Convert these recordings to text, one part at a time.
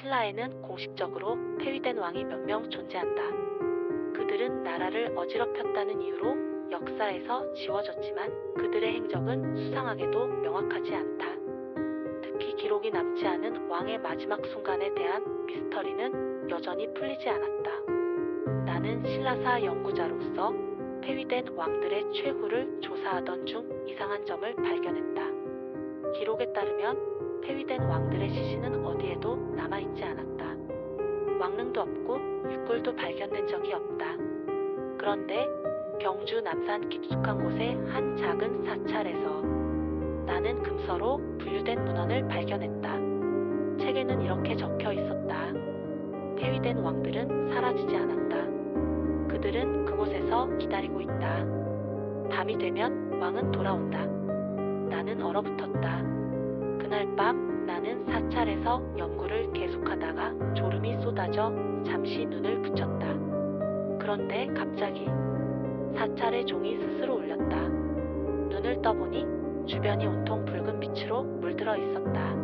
신라에는 공식적으로 폐위된 왕이 몇 명 존재한다. 그들은 나라를 어지럽혔다는 이유로 역사에서 지워졌지만 그들의 행적은 수상하게도 명확하지 않다. 특히 기록이 남지 않은 왕의 마지막 순간에 대한 미스터리는 여전히 풀리지 않았다. 나는 신라사 연구자로서 폐위된 왕들의 최후를 조사하던 중 이상한 점을 발견했다. 기록에 따르면 폐위된 왕들의 시신은 왕릉도 없고 육골도 발견된 적이 없다. 그런데 경주 남산 깊숙한 곳의 한 작은 사찰에서 나는 금서로 분류된 문헌을 발견했다. 책에는 이렇게 적혀 있었다. 폐위된 왕들은 사라지지 않았다. 그들은 그곳에서 기다리고 있다. 밤이 되면 왕은 돌아온다. 나는 얼어붙었다. 그날 밤 나는 사찰에서 연구를 쏟아져 잠시 눈을 붙였다. 그런데 갑자기 사찰의 종이 스스로 울렸다. 눈을 떠보니 주변이 온통 붉은 빛으로 물들어 있었다.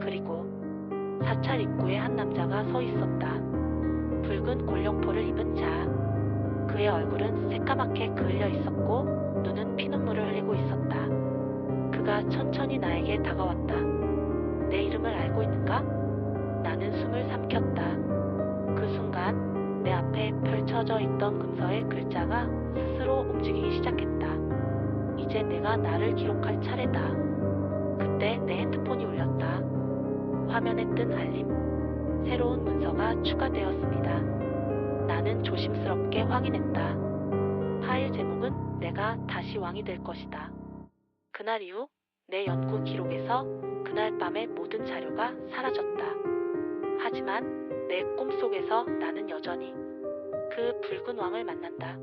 그리고 사찰 입구에 한 남자가 서 있었다. 붉은 골룡포를 입은 자. 그의 얼굴은 새까맣게 그을려 있었고 눈은 피눈물을 흘리고 있었다. 그가 천천히 나에게 다가왔다. 내 이름을 알고 있는가? 나는 숨을 삼켰다. 펼쳐져 있던 금서의 글자가 스스로 움직이기 시작했다. 이제 내가 나를 기록할 차례다. 그때 내 핸드폰이 울렸다. 화면에 뜬 알림. 새로운 문서가 추가되었습니다. 나는 조심스럽게 확인했다. 파일 제목은 내가 다시 왕이 될 것이다. 그날 이후 내 연구 기록에서 그날 밤의 모든 자료가 사라졌다. 하지만 내 꿈속에서 나는 여전히 그 붉은 왕을 만난다.